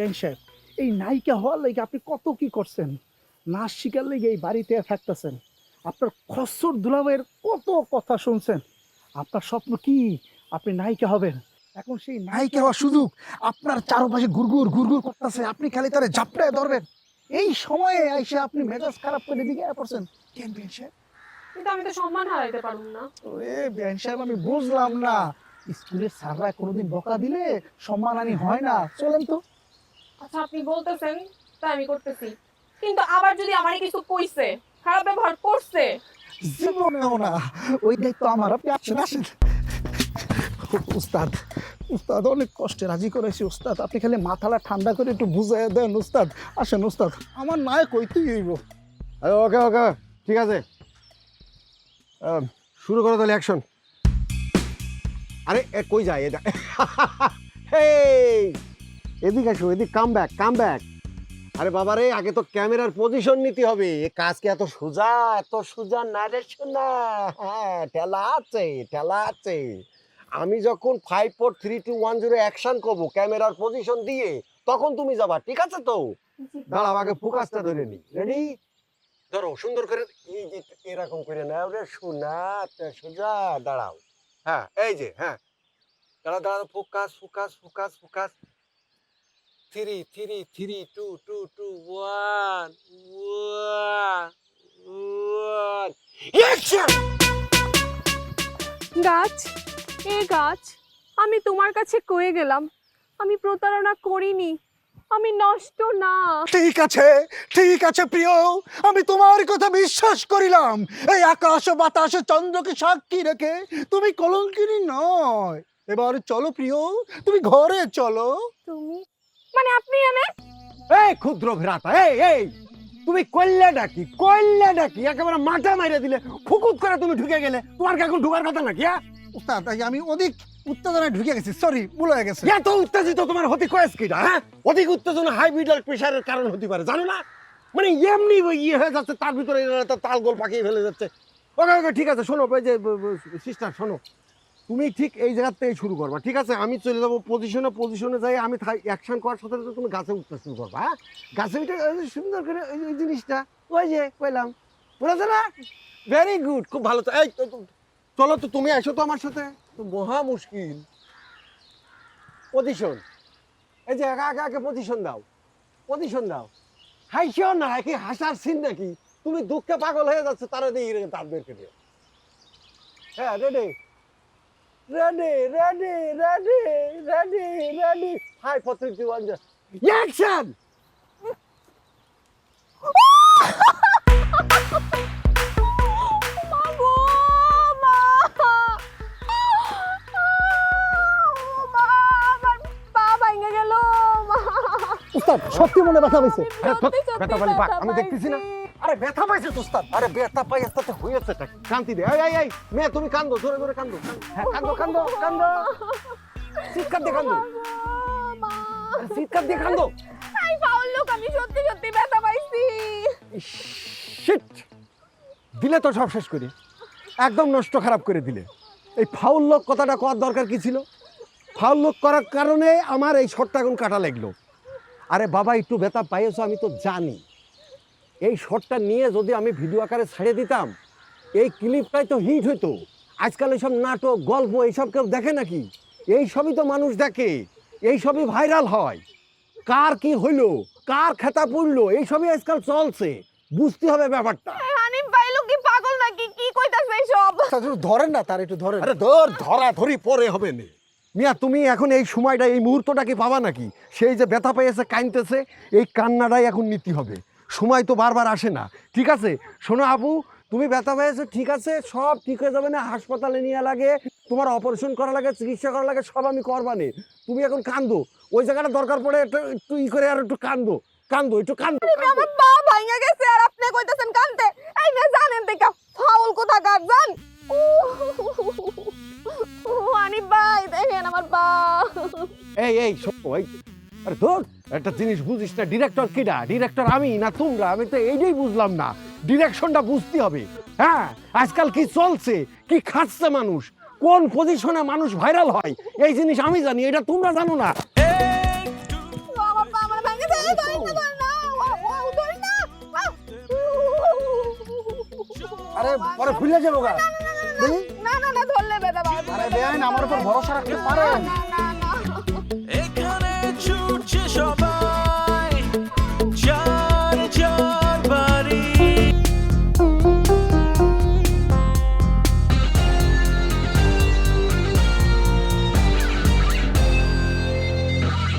Ben সাহেব এই নায়িকা হওয়ার লেগে আপনি কত কি করছেন? নাচ শিকার লেগে এই বাড়িতে থাকতেছেন। আপনার খসর দুলাভাইয়ের কত কথা শুনছেন? আপনার স্বপ্ন কি? আপনি নায়িকা হবেন। এখন সেই নায়িকা হওয়ার সুযোগ। আপনার চারপাশে গুরগুর গুরগুর করতেছে। আপনি খালি তারে ঝাপটায় ধরবেন। এই সময়ে এসে আপনি মেজাজ খারাপ করে দিকে পড়ছেন কেন বেন সাহেব? কিন্তু আমি তো সম্মান হারাইতে পারব না। ওরে বেন সাহেব আমি বুঝলাম না। স্কুলের স্যাররা কোনোদিন বকা দিলে সম্মানানি হয় না। চলেন তো। আচ্ছা আপনি বলতেছেন তাই আমি করতেছি। কিন্তু আবার যদি আমার কিছু কইছে খারাপ ব্যবহার করছে। জীবনেও না ওই দায়িত্ব আমার। আপনি আসেন আসেন। উস্তাদ উস্তাদ অনেক কষ্টে রাজি করেছি উস্তাদ। আপনি খালি মাথাটা ঠান্ডা করে একটু বুঝাই দেন উস্তাদ। আসেন উস্তাদ। আমার নায়ক হইব। আরে ওকে ওকে ঠিক আছে। শুরু করো তাহলে অ্যাকশন আরে কই যায় এটা? হেই এদিক আসো এদিক কাম ব্যাক কাম ব্যাক আরে বাবা রে আগে তো ক্যামেরার পজিশন নিতে হবে। এ কাজ কি এত সোজা? এত সোজা না। রে শোনা হ্যাঁ ঠেলা আছে ঠেলা আছে। আমি যখন five four three two one zero action করব ক্যামেরার পজিশন দিয়ে তখন তুমি যাবা ঠিক আছে তো? দাঁড়াও আগে ফোকাসটা ধরে নি রেডি ধরো সুন্দর করে এই যে এরকম করে নাও রে শোনা তে সোজা দাঁড়াও। হ্যাঁ এই যে হ্যাঁ। দাঁড়াও দাঁড়াও focus focus focus focus three three three two two two one one one গাছ এ গাছ আমি তোমার কাছে কয়ে গেলাম। আমি প্রতারণা করিনি আমি নষ্ট না। ঠিক আছে ঠিক আছে প্রিয় আমি তোমার কথা বিশ্বাস করিলাম। এই আকাশ বাতাস চন্দ্রকে সাক্ষী রেখে তুমি কলঙ্কিনী নয়। এবার চলো প্রিয় তুমি ঘরে চলো। তুমি এই ক্ষুদ্র ভ্রাতা এই এই তুমি কইলে ডাকি কইলে ডাকি একেবারে মাথা মাইরে দিলে ফুকুত করে তুমি ঢুকে গেলে তোমার কি এখন ঢুকার কথা নাকি হ্যাঁ? উস্তাদ আমি অধিক উত্তেজনায় ঢুকে গেছি সরি ভুল হয়ে গেছে। এত উত্তেজিত তোমার হতে কয়েস কিটা হ্যাঁ? অধিক উত্তেজনা হাই ব্লাড প্রেশারের কারণ হতে পারে জানো না? মানে এমনি ইয়ে হয়ে যাচ্ছে তার ভিতরে তাল গোল পাকিয়ে ফেলে যাচ্ছে। ওকে ওকে ঠিক আছে শোনো যে সিস্টার শোনো। তুমি ঠিক এই জায়গাতে শুরু করবা, ঠিক আছে? আমি চলে যাব পজিশনে পজিশনে যাই, আমি অ্যাকশন করার সাথে সাথে তুমি গাছে উঠতে শুরু করবা হ্যাঁ? গাছে উঠে সুন্দর করে ওই ওই জিনিসটা, ওই যে, কইলাম। বুঝেছ না? ভেরি গুড খুব ভালো তো। এই চলো তো, তুমি আসো তো আমার সাথে। তো মহা মুশকিল। পজিশন এই যে একা একা একে পজিশন দাও। পজিশন দাও। হাইসিও না, কি হাসার সিন নাকি? তুমি দুঃখে পাগল হয়ে যাচ্ছে, তারা দিয়ে করে দিও। হ্যাঁ ready ready ready ready ready ready hi four three two one action মা উস্তাদ সত্যি মনে ব্যথা ব্যথা আমি দেখতেছি না। পাইছি। আরে ব্যথা পাইছে তো উস্তাদ আরে ব্যথা পাই তাতে হয়েছে শান্তি দে। এই এই এই মেয়ে তুমি কান্দো জোরে জোরে কান্দো। হ্যাঁ কান্দো কান্দো কান্দো। চিৎকার দিয়ে কান্দো। চিৎকার দিয়ে কান্দো। এই ফাউল লোক আমি সত্যি সত্যি ব্যথা পাইছি। শিট দিলে তো সব শেষ করে। একদম নষ্ট খারাপ করে দিলে। এই ফাউল লোক কথাটা করার দরকার কি ছিল? ফাউল লোক করার কারণে আমার এই শটটা এখন কাটা লাগল। আরে বাবা একটু ব্যথা পাইয়েছো আমি তো জানি। এই শটটা নিয়ে যদি আমি ভিডিও আকারে ছেড়ে দিতাম এই ক্লিপটাই তো হিট হইতো। আজকাল এইসব নাটক গল্প এইসব কেউ দেখে নাকি? এই সবই তো মানুষ দেখে এই সবই ভাইরাল হয়। কার কি হইল কার খেতা পড়ল এই সবই আজকাল চলছে। বুঝতে হবে ব্যাপারটা। হানিফ ভাই লোক কি পাগল নাকি? কি কইতাছে সব উস্তাদ, ধরেন না তার একটু ধরেন। আরে ধর ধরা ধরি পরে হবে না। মিয়া তুমি এখন এই সময়টা এই মুহূর্তটা কি পাবা নাকি? সেই যে ব্যথা পেয়েছে কাঁদতেছে এই কান্নাটাই এখন নিতে হবে। সময় তো বারবার আসে না। ঠিক আছে? শোনো আপু তুমি ব্যথা পেয়েছ ঠিক আছে? সব ঠিক হয়ে যাবে না হাসপাতালে নিয়ে লাগে তোমার অপারেশন করা লাগে চিকিৎসা করা লাগে সব আমি করবানে। তুমি এখন কান্দো। ওই জায়গাটা দরকার পড়ে একটু একটু ই করে আর একটু কান্দো। কান্দো একটু কান্দো। আমার পা ভাঙা গেছে আর আপনি কইতাছেন কানতে। এই না জানেন দেখা ফাউল কোথা কার জান ও হানিফ ভাই দেখেন আমার পা এই এই শোনো এই আরে ধর। একটা জিনিস বুঝিস না ডিরেক্টর কিডা ডিরেক্টর আমি না তোমরা আমি তো এইটাই বুঝলাম না ডিরেকশনটা বুঝতে হবে হ্যাঁ আজকাল কি চলছে কি খাচ্ছে মানুষ কোন পজিশনে মানুষ ভাইরাল হয় এই জিনিস আমি জানি এটা তোমরা জানো না আরে পরে ভুলে যাব গা না না না ধরলে বেদা আরে বেআইন আমার উপর ভরসা রাখতে পারেন না